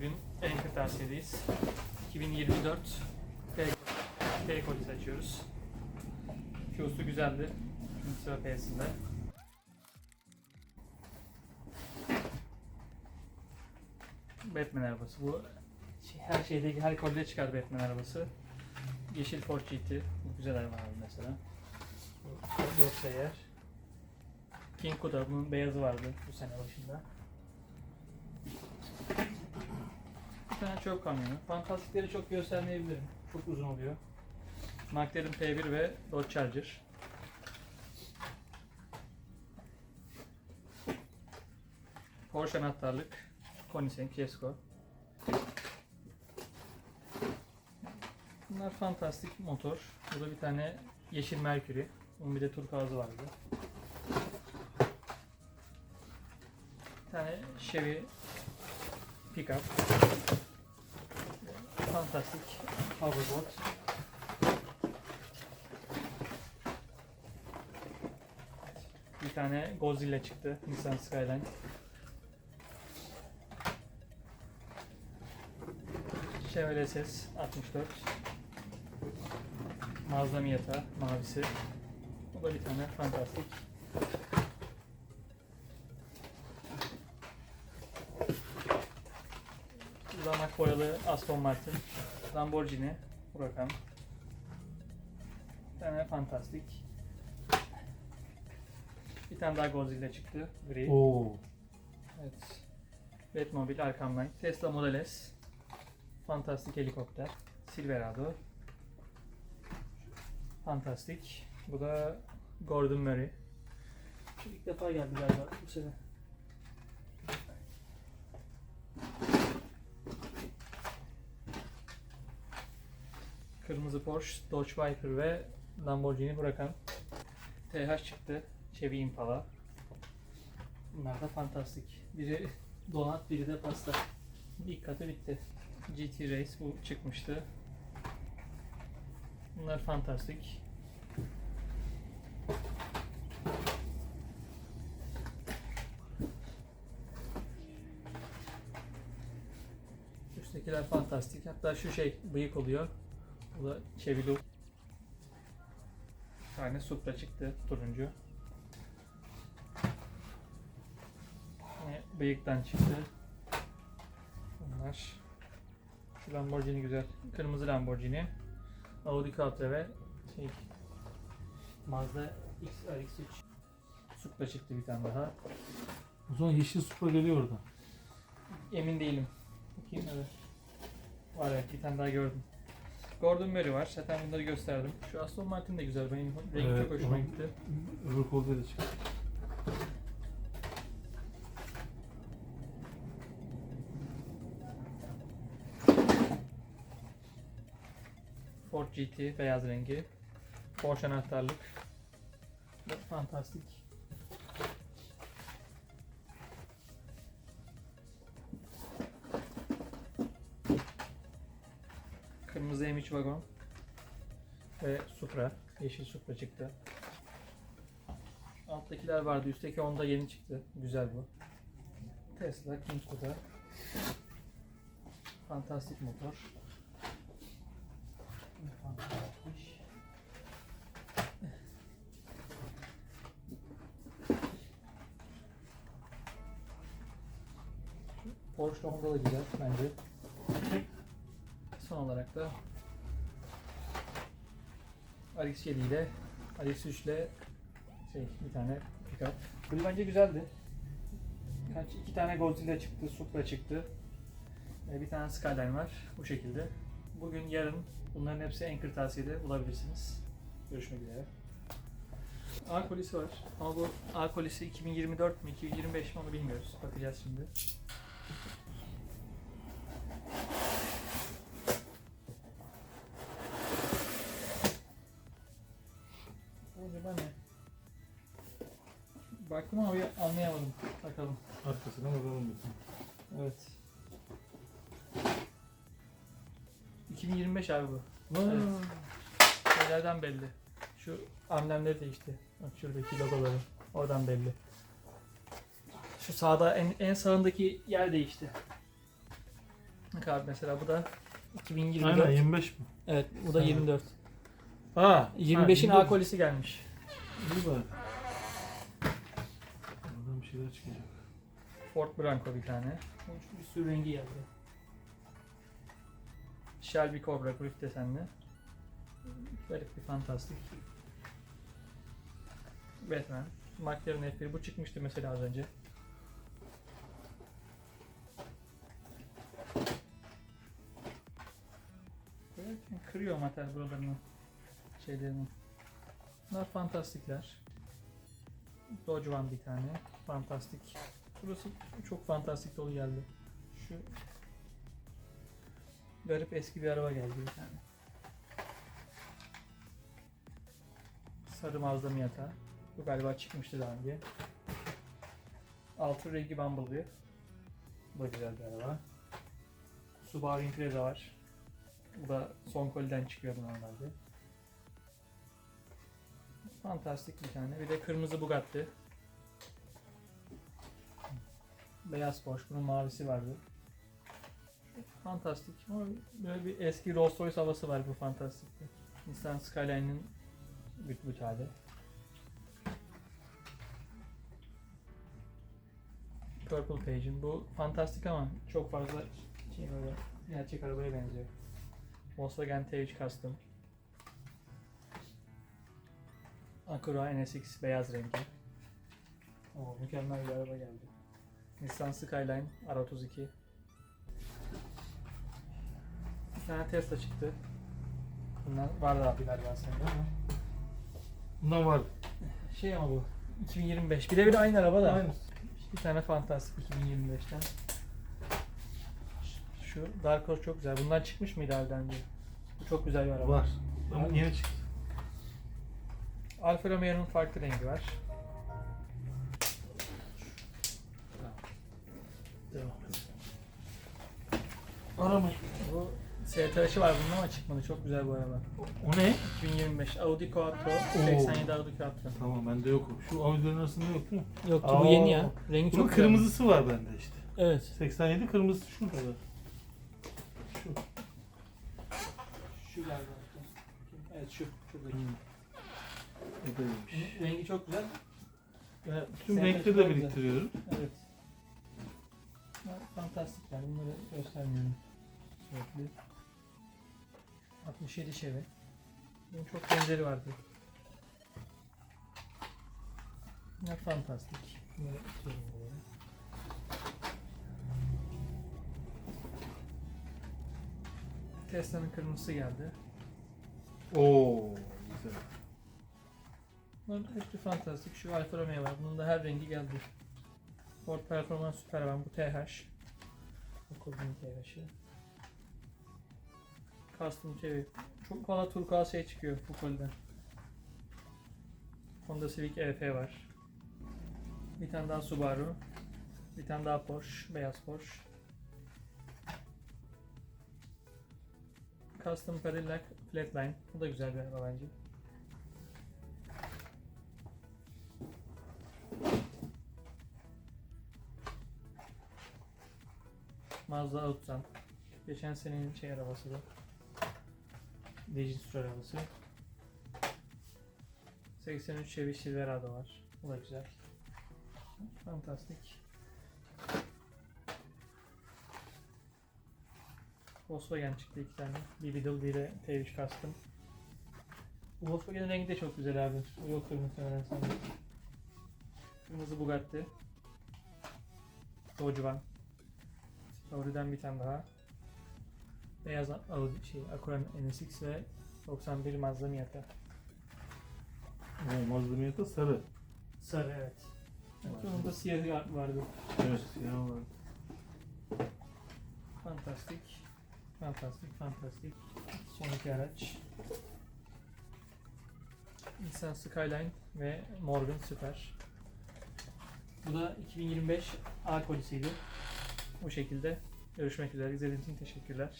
Bugün en kırtasiyedeyiz. 2024 P, kolisi açıyoruz. Q'su güzeldi. Şimdi sıra P'sinde. Batman arabası. Bu şey- her şeydeki her kolide çıkar Batman arabası. Yeşil Ford GT. Bu güzel araba abi mesela. Yoksa eğer. King Kuda bunun beyazı vardı bu sene başında. Bir tane çöp kamyonu. Fantastikleri çok göstermeyebilirim. Çok uzun oluyor. McLaren P1 ve Dodge Charger. Porsche anahtarlık. Koenigsegg Fiesco. Bunlar fantastik motor. Burada bir tane yeşil Mercury. Bunun bir de turkuazı vardı. Bir tane Chevy pickup. Fantastik hoverboard. Bir tane Godzilla çıktı. Nissan Skyline. Chevrolet SS 64. Mazda Miata mavisi. Bu da bir tane fantastik. Aston Martin. Lamborghini Huracan. Bir tane fantastik. Bir tane daha Godzilla çıktı. Gri. Oo. Evet. Batmobile Arkham Knight. Tesla Model S. Fantastik helikopter. Silverado. Fantastik. Bu da Gordon Murray. İlk defa geldi galiba bu sene. Kırmızı Porsche, Dodge Viper ve Lamborghini Huracan. TH çıktı. Chevy Impala. Bunlar da fantastik. Biri donat, biri de pasta. İlk katı bitti. GT Race bu çıkmıştı. Bunlar fantastik. Üsttekiler fantastik. Hatta şu şey bıyık oluyor. Bu da Loop. Bir tane Supra çıktı turuncu. Yine bıyıktan çıktı. Bunlar. Şu Lamborghini güzel. Kırmızı Lamborghini. Audi Quattro ve şey Mazda XR3 Supra çıktı bir tane daha. O zaman yeşil Supra geliyor orada. Emin değilim. Bakayım evet. Var evet bir tane daha gördüm. Gordon Murray var. Zaten bunları gösterdim. Şu Aston Martin de güzel. Benim rengi Evet, çok hoşuma gitti. Öbür kolda da çıkıyor. Ford GT beyaz rengi. Porsche anahtarlık. Fantastik. Kırmızı M3 vagon. Ve Supra. Yeşil Supra çıktı. Alttakiler vardı. Üstteki Honda yeni çıktı. Güzel bu. Tesla King Kuda. Fantastik motor. Porsche Honda da güzel bence. Son olarak da RX-7 ile RX-3 ile şey bir tane pickup. Bu bence güzeldi. Kaç iki tane Godzilla çıktı, Supra çıktı. Ee, Bir tane Skyline var bu şekilde. Bugün, yarın bunların hepsi en kırtasiyede bulabilirsiniz. Görüşmek üzere. A kolisi var ama bu A kolisi 2024 mi 2025 mi onu bilmiyoruz. Bakacağız şimdi. Baktım ama bir anlayamadım. Bakalım. Arkasına bakalım lütfen. Evet. 2025 abi bu. Aa, Evet. Şeylerden belli. Şu amblemleri değişti. Bak şuradaki logoları. Oradan belli. Şu sağda en, en sağındaki yer değişti. Bak abi mesela bu da 2024. Aynen 25 mi? Evet bu da Tamam. 24. Ha. 25'in ha, A kolisi gelmiş. İyi bari. Şeyler çıkacak. Ford Bronco bir tane. Bir sürü rengi geldi. Shelby Cobra grip desenli. Garip bir fantastik. Batman. McLaren F1 bu çıkmıştı mesela az önce. Böyle kırıyor materyal buralarını şeylerini. Bunlar fantastikler. Dodge Van bir tane. Fantastik. Burası çok fantastik dolu geldi. Şu garip eski bir araba geldi bir tane. Sarı Mazda Miata. Bu galiba çıkmıştı daha önce. Altı rengi Bumblebee. Bu da güzel bir araba. Subaru Impreza var. Bu da son koliden çıkıyordu normalde. Fantastik bir tane. Bir de kırmızı Bugatti. Beyaz Porsche. Bunun mavisi vardı. Fantastik. Ama böyle bir eski Rolls Royce havası var bu fantastikte. Nissan Skyline'ın büt büt hali. Purple Page'in. Bu fantastik ama çok fazla şey böyle gerçek arabaya benziyor. Volkswagen T3 Custom. Acura NSX beyaz rengi. Oo, mükemmel bir araba geldi. Nissan Skyline R32. Bir tane Tesla çıktı. Bunlar vardı abi galiba sende ama. Bundan var. Şey ama bu 2025. Bir de bir aynı araba da. Aynı. Bir tane fantastik 2025'ten. Şu Dark Horse çok güzel. Bundan çıkmış mıydı daha önce? Bu çok güzel bir araba. Var. Ama Var yeni çıktı. Alfa Romeo'nun farklı rengi var. Devam et. Aramayın. Bu STH'ı var bunun ama çıkmadı. Çok güzel bu araba. O ne? 2025 Audi Quattro, 87 Audi Quattro. Tamam bende yok o. Şu Audi'lerin arasında yok değil mi? Yok bu yeni ya. Rengi Bunun çok güzel. kırmızısı var bende işte. Evet. 87 kırmızısı şurada. Şu. Şu galiba. Evet şu. Şuradaki. O da iyiymiş. Bunun Rengi çok güzel. Ben tüm Sen de renkleri çok de güzel. Evet. Bunlar Fantastikler. Bunları göstermiyorum. Sürekli. 67 Chevy. Bunun çok benzeri vardı. Bunlar fantastik. Bunları atıyorum buraya. Tesla'nın kırmızısı geldi. Oo. Bunların hepsi fantastik. Şu Alfa Romeo var. Bunun da her rengi geldi. Ford Performans Supervan. Bu TH. Bu Kodun TH'ı. Custom TV. Çok fazla turkuaz şey çıkıyor bu koliden. Honda Civic EF var. Bir tane daha Subaru. Bir tane daha Porsche. Beyaz Porsche. Custom Cadillac Flatline. Bu da güzel bir araba bence. Mazda Outran. Geçen senenin şey arabası bu. Legends arabası. 83 Chevy Silverado var. Bu da güzel. Fantastik. Volkswagen çıktı iki tane. Bir Beetle, bir de T3 Custom. Bu Volkswagen'in rengi de çok güzel abi. O yoktur muhtemelen sende. Kırmızı Bugatti. Dodge Van. Audi'den bir tane daha. Beyaz Audi şey Acura NSX ve 91 Mazda Miata. Oo Mazda Miata sarı. Sarı evet. Var. Onun da siyahı vardı. Evet siyah var. Fantastik. Fantastik, fantastik. Son iki araç. Nissan Skyline ve Morgan Super. Bu da 2025 A kolisiydi. Bu şekilde. Görüşmek üzere. İzlediğiniz için teşekkürler.